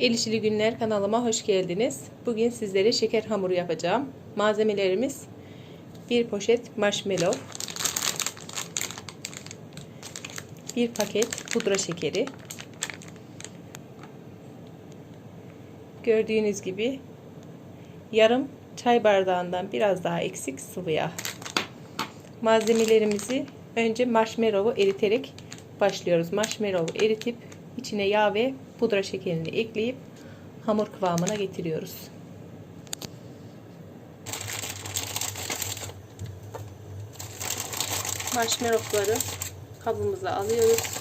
El İşili Günler kanalıma hoş geldiniz. Bugün sizlere şeker hamuru yapacağım. Malzemelerimiz bir poşet marshmallow, bir paket pudra şekeri, gördüğünüz gibi yarım çay bardağından biraz daha eksik sıvı yağ. Malzemelerimizi önce marshmallow'u eriterek başlıyoruz. Marshmallow'u eritip içine yağ ve pudra şekerini ekleyip hamur kıvamına getiriyoruz. Marshmallow'ları kabımıza alıyoruz.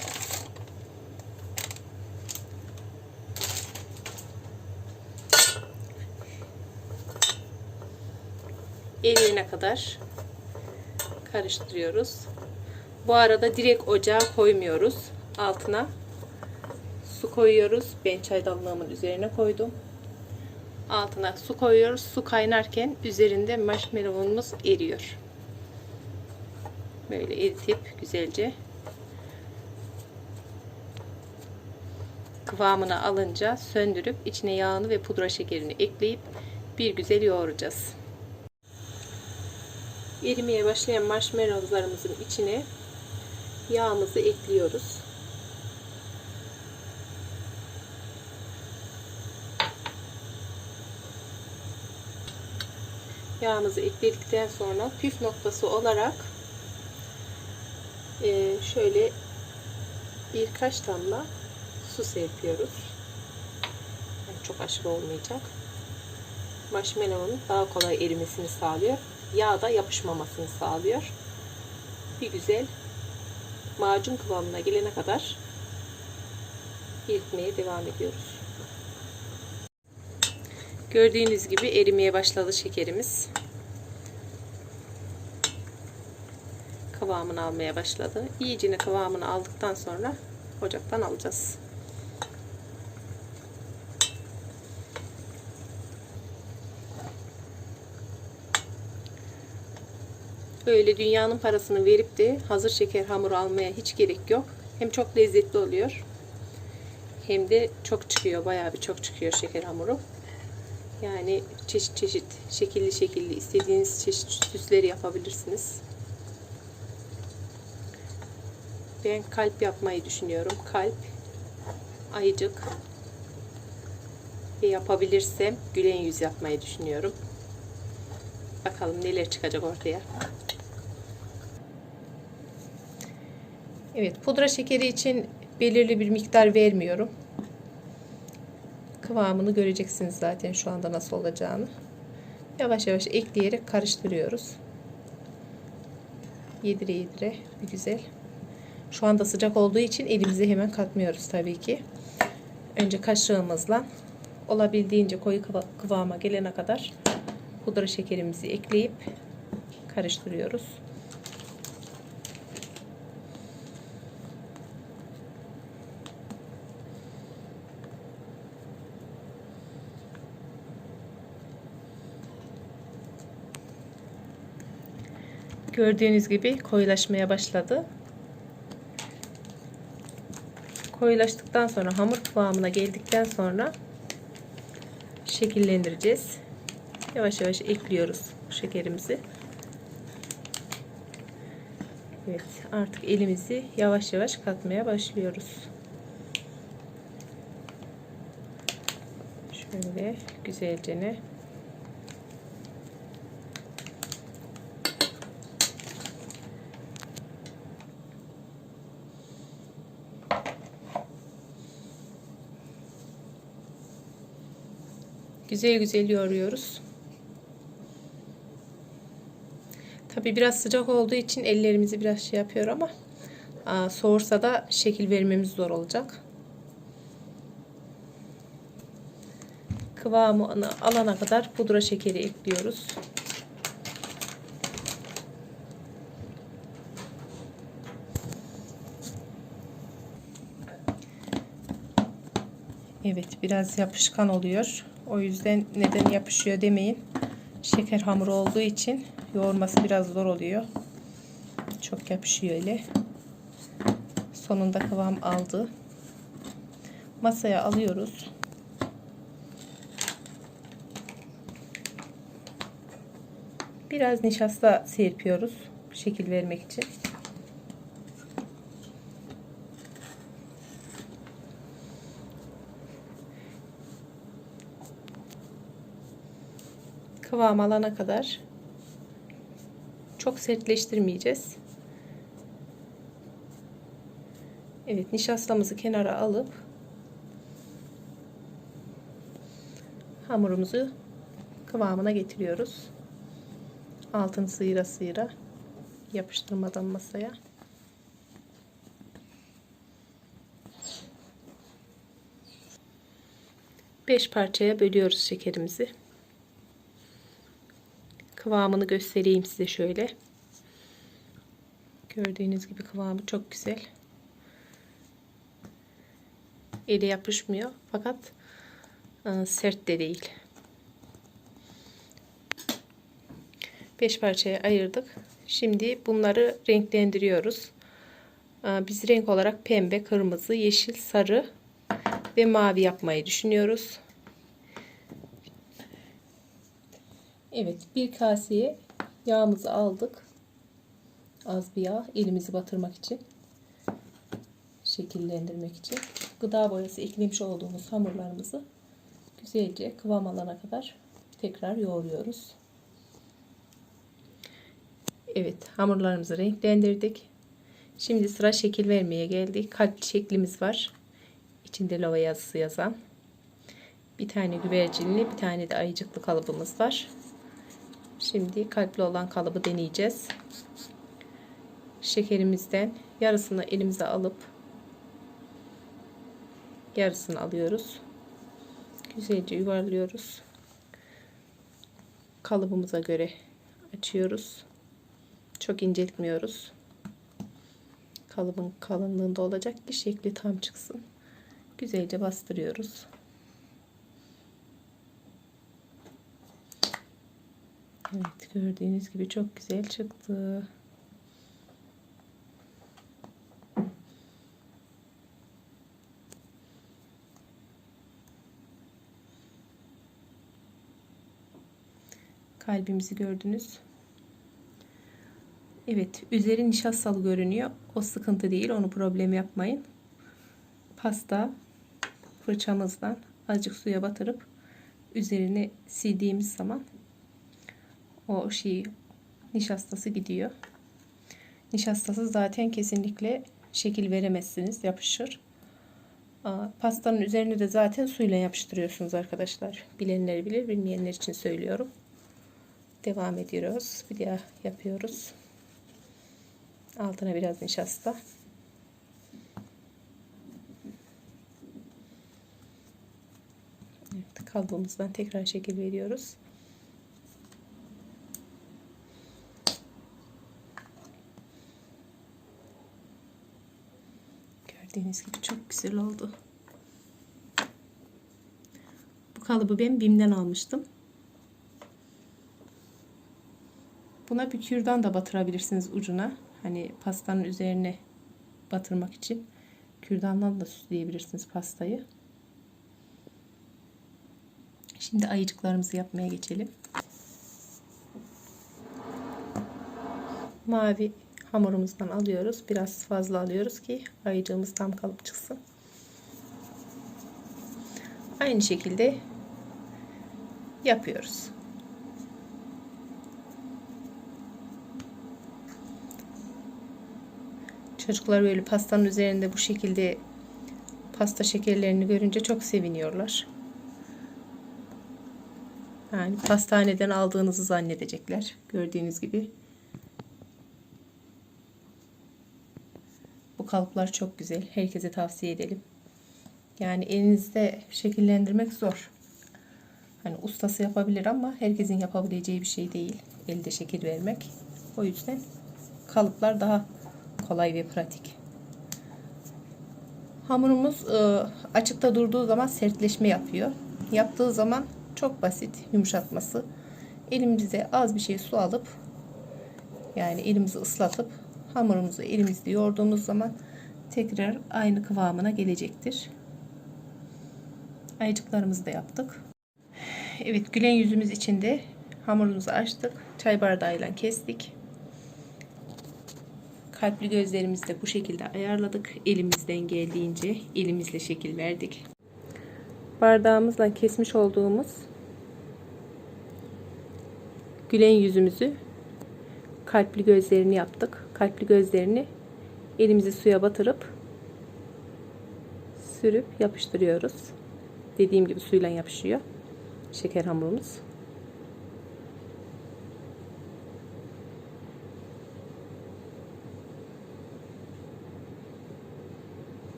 eriyene kadar karıştırıyoruz. Bu arada direkt ocağa koymuyoruz. Altına koyuyoruz. Ben çaydanlığımın üzerine koydum. Altına su koyuyoruz. Su kaynarken üzerinde marshmallow'umuz eriyor. Böyle eritip güzelce kıvamını alınca söndürüp içine yağını ve pudra şekerini ekleyip bir güzel yoğuracağız. Erimeye başlayan marshmallowlarımızın içine yağımızı ekliyoruz. Yağımızı ekledikten sonra püf noktası olarak e, şöyle birkaç damla su serpiyoruz. Yani çok aşırı olmayacak. Marshmallow'un daha kolay erimesini sağlıyor. Yağ da yapışmamasını sağlıyor. Bir güzel macun kıvamına gelene kadar eritmeye devam ediyoruz. Gördüğünüz gibi erimeye başladı şekerimiz. Kıvamını almaya başladı. İyicini kıvamını aldıktan sonra ocaktan alacağız. Böyle dünyanın parasını verip de hazır şeker hamuru almaya hiç gerek yok. Hem çok lezzetli oluyor. Hem de çok çıkıyor. Bayağı bir çok çıkıyor şeker hamuru. Yani çeşit çeşit, şekilli şekilli istediğiniz çeşit süsleri yapabilirsiniz. Ben kalp yapmayı düşünüyorum. Kalp, ayıcık ve yapabilirsem gülen yüz yapmayı düşünüyorum. Bakalım neler çıkacak ortaya. Evet, pudra şekeri için belirli bir miktar vermiyorum. Kıvamını göreceksiniz zaten şu anda nasıl olacağını. Yavaş yavaş ekleyerek karıştırıyoruz. Yedire yedire bir güzel. Şu anda sıcak olduğu için elimizi hemen katmıyoruz tabii ki. Önce kaşığımızla olabildiğince koyu kıvama gelene kadar pudra şekerimizi ekleyip karıştırıyoruz. Gördüğünüz gibi koyulaşmaya başladı. Koyulaştıktan sonra hamur kıvamına geldikten sonra şekillendireceğiz. Yavaş yavaş ekliyoruz şekerimizi. Evet artık elimizi yavaş yavaş katmaya başlıyoruz. Şöyle güzelce ne güzel güzel yoğuruyoruz. Tabi biraz sıcak olduğu için ellerimizi biraz şey yapıyor ama soğursa da şekil vermemiz zor olacak. Kıvamını alana kadar pudra şekeri ekliyoruz. Evet biraz yapışkan oluyor. O yüzden neden yapışıyor demeyin. Şeker hamuru olduğu için yoğurması biraz zor oluyor. Çok yapışıyor öyle. Sonunda kıvam aldı. Masaya alıyoruz. Biraz nişasta serpiyoruz şekil vermek için. Kıvam alana kadar çok sertleştirmeyeceğiz. Evet nişastamızı kenara alıp hamurumuzu kıvamına getiriyoruz. Altını sıyıra sıyıra yapıştırmadan masaya. Beş parçaya bölüyoruz şekerimizi. Kıvamını göstereyim size şöyle. Gördüğünüz gibi kıvamı çok güzel. Ele yapışmıyor fakat e, sert de değil. 5 parçaya ayırdık. Şimdi bunları renklendiriyoruz. E, Biz renk olarak pembe, kırmızı, yeşil, sarı ve mavi yapmayı düşünüyoruz. Evet, bir kaseye yağımızı aldık. Az bir yağ, elimizi batırmak için. Şekillendirmek için. Gıda boyası eklemiş olduğumuz hamurlarımızı güzelce kıvam alana kadar tekrar yoğuruyoruz. Evet, hamurlarımızı renklendirdik. Şimdi sıra şekil vermeye geldik. Kalp şeklimiz var. İçinde lava yazısı yazan. Bir tane güvercinli, bir tane de ayıcıklı kalıbımız var. Şimdi kalpli olan kalıbı deneyeceğiz. Şekerimizden yarısını elimize alıp yarısını alıyoruz. Güzelce yuvarlıyoruz. Kalıbımıza göre açıyoruz. Çok inceltmiyoruz. Kalıbın kalınlığında olacak ki şekli tam çıksın. Güzelce bastırıyoruz. Evet gördüğünüz gibi çok güzel çıktı. Kalbimizi gördünüz. Evet, üzeri nişastalı görünüyor. O sıkıntı değil, onu problem yapmayın. Pasta fırçamızdan azıcık suya batırıp üzerine sildiğimiz zaman o şey nişastası gidiyor. Nişastası zaten kesinlikle şekil veremezsiniz, yapışır. Pastanın üzerine de zaten suyla yapıştırıyorsunuz arkadaşlar. Bilenler bilir, bilmeyenler için söylüyorum. Devam ediyoruz. Bir daha yapıyoruz. Altına biraz nişasta. Evet, kalıbımızdan tekrar şekil veriyoruz. Gördüğünüz gibi çok güzel oldu. Bu kalıbı ben Bim'den almıştım. Buna bir kürdan da batırabilirsiniz ucuna. Hani pastanın üzerine batırmak için. Kürdandan da süsleyebilirsiniz pastayı. Şimdi ayıcıklarımızı yapmaya geçelim. Mavi hamurumuzdan alıyoruz. Biraz fazla alıyoruz ki ayıcığımız tam kalıp çıksın. Aynı şekilde yapıyoruz. Çocuklar böyle pastanın üzerinde bu şekilde pasta şekerlerini görünce çok seviniyorlar. Yani pastaneden aldığınızı zannedecekler. Gördüğünüz gibi. Kalıplar çok güzel. Herkese tavsiye edelim. Yani elinizde şekillendirmek zor. Hani ustası yapabilir ama herkesin yapabileceği bir şey değil. Elde şekil vermek. O yüzden kalıplar daha kolay ve pratik. Hamurumuz e, açıkta durduğu zaman sertleşme yapıyor. Yaptığı zaman çok basit yumuşatması. Elimize az bir şey su alıp yani elimizi ıslatıp hamurumuzu elimizle yoğurduğumuz zaman tekrar aynı kıvamına gelecektir. Ayıcıklarımızı da yaptık. Evet gülen yüzümüz içinde hamurumuzu açtık. çay bardağıyla kestik. Kalpli gözlerimizi de bu şekilde ayarladık. Elimizden geldiğince elimizle şekil verdik. Bardağımızla kesmiş olduğumuz gülen yüzümüzü kalpli gözlerini yaptık. Kalpli gözlerini elimizi suya batırıp sürüp yapıştırıyoruz. Dediğim gibi suyla yapışıyor şeker hamurumuz.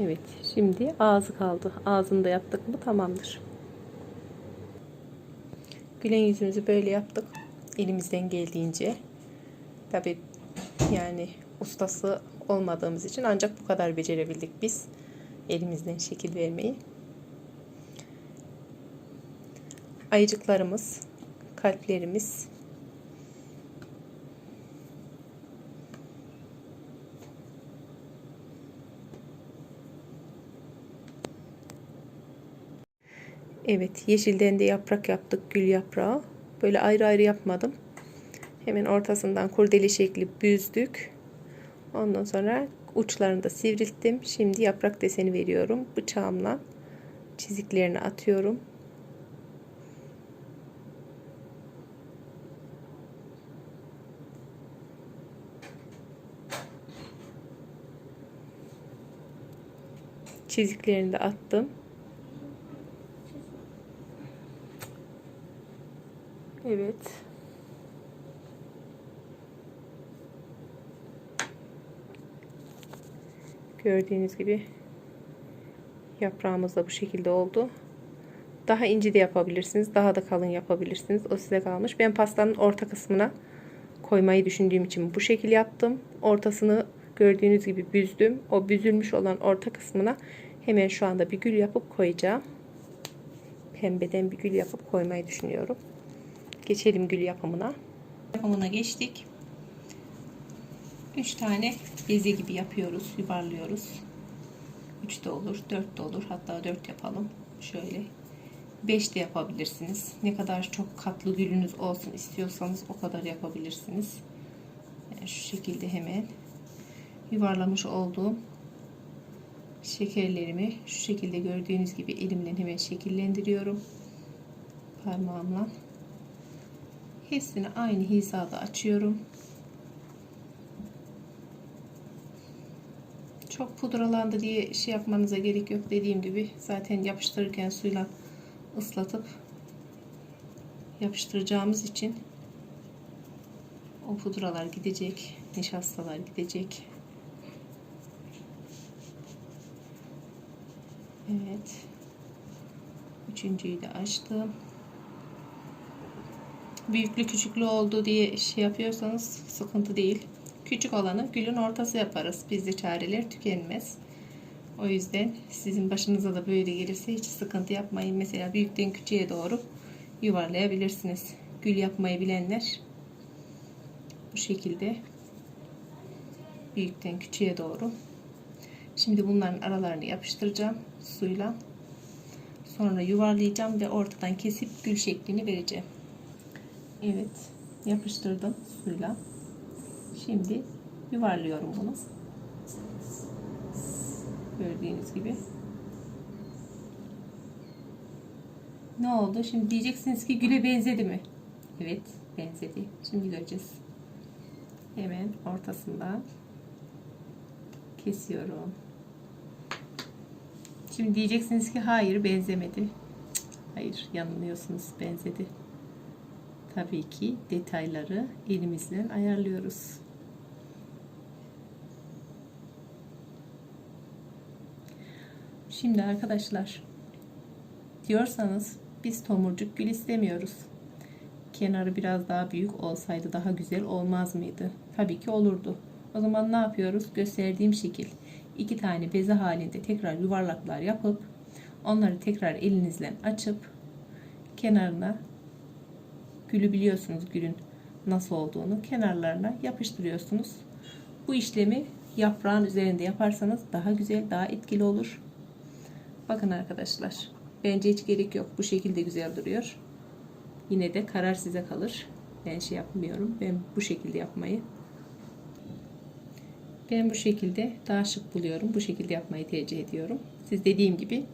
Evet, şimdi ağzı kaldı. Ağzını da yaptık mı tamamdır. Gülen yüzümüzü böyle yaptık. Elimizden geldiğince. Tabi yani ustası olmadığımız için ancak bu kadar becerebildik biz. Elimizden şekil vermeyi. Ayıcıklarımız, kalplerimiz, Evet, yeşilden de yaprak yaptık, gül yaprağı. Böyle ayrı ayrı yapmadım. Hemen ortasından kurdele şekli büzdük. Ondan sonra uçlarını da sivrilttim. Şimdi yaprak deseni veriyorum. Bıçağımla çiziklerini atıyorum. Çiziklerini de attım. Evet. Gördüğünüz gibi yaprağımız da bu şekilde oldu. Daha ince de yapabilirsiniz. Daha da kalın yapabilirsiniz. O size kalmış. Ben pastanın orta kısmına koymayı düşündüğüm için bu şekil yaptım. Ortasını gördüğünüz gibi büzdüm. O büzülmüş olan orta kısmına hemen şu anda bir gül yapıp koyacağım. Pembeden bir gül yapıp koymayı düşünüyorum. Geçelim gül yapımına. Yapımına geçtik. 3 tane beze gibi yapıyoruz, yuvarlıyoruz. 3 de olur, 4 de olur. Hatta 4 yapalım. Şöyle 5 de yapabilirsiniz. Ne kadar çok katlı gülünüz olsun istiyorsanız o kadar yapabilirsiniz. Yani şu şekilde hemen yuvarlamış olduğum şekerlerimi şu şekilde gördüğünüz gibi elimle hemen şekillendiriyorum. Parmağımla. Hepsini aynı hizada açıyorum. Çok pudralandı diye şey yapmanıza gerek yok. Dediğim gibi zaten yapıştırırken suyla ıslatıp yapıştıracağımız için o pudralar gidecek. Nişastalar gidecek. Evet. Üçüncüyü de açtım büyüklü küçüklü oldu diye şey yapıyorsanız sıkıntı değil. Küçük olanı gülün ortası yaparız. Bizde çareler tükenmez. O yüzden sizin başınıza da böyle gelirse hiç sıkıntı yapmayın. Mesela büyükten küçüğe doğru yuvarlayabilirsiniz. Gül yapmayı bilenler bu şekilde büyükten küçüğe doğru. Şimdi bunların aralarını yapıştıracağım suyla. Sonra yuvarlayacağım ve ortadan kesip gül şeklini vereceğim. Evet yapıştırdım suyla. Şimdi yuvarlıyorum bunu. Gördüğünüz gibi. Ne oldu? Şimdi diyeceksiniz ki güle benzedi mi? Evet benzedi. Şimdi göreceğiz. Hemen ortasından kesiyorum. Şimdi diyeceksiniz ki hayır benzemedi. Hayır yanılıyorsunuz benzedi tabii ki detayları elimizle ayarlıyoruz. Şimdi arkadaşlar diyorsanız biz tomurcuk gül istemiyoruz. Kenarı biraz daha büyük olsaydı daha güzel olmaz mıydı? Tabii ki olurdu. O zaman ne yapıyoruz? Gösterdiğim şekil iki tane beze halinde tekrar yuvarlaklar yapıp onları tekrar elinizle açıp kenarına Gülü biliyorsunuz gülün nasıl olduğunu kenarlarına yapıştırıyorsunuz. Bu işlemi yaprağın üzerinde yaparsanız daha güzel, daha etkili olur. Bakın arkadaşlar. Bence hiç gerek yok. Bu şekilde güzel duruyor. Yine de karar size kalır. Ben şey yapmıyorum. Ben bu şekilde yapmayı. Ben bu şekilde daha şık buluyorum. Bu şekilde yapmayı tercih ediyorum. Siz dediğim gibi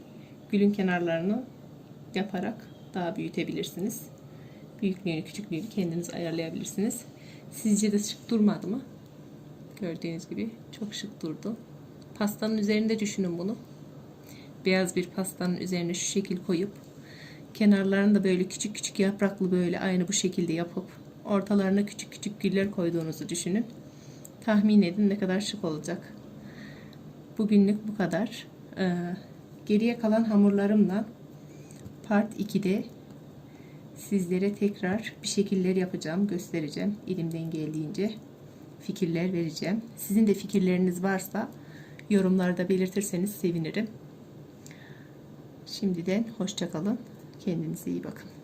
gülün kenarlarını yaparak daha büyütebilirsiniz. Büyüklüğünü, küçüklüğünü kendiniz ayarlayabilirsiniz. Sizce de şık durmadı mı? Gördüğünüz gibi çok şık durdu. Pastanın üzerinde düşünün bunu. Beyaz bir pastanın üzerine şu şekil koyup kenarlarını da böyle küçük küçük yapraklı böyle aynı bu şekilde yapıp ortalarına küçük küçük güller koyduğunuzu düşünün. Tahmin edin ne kadar şık olacak. Bugünlük bu kadar. Ee, geriye kalan hamurlarımla part 2'de sizlere tekrar bir şekiller yapacağım, göstereceğim. Elimden geldiğince fikirler vereceğim. Sizin de fikirleriniz varsa yorumlarda belirtirseniz sevinirim. Şimdiden hoşçakalın. Kendinize iyi bakın.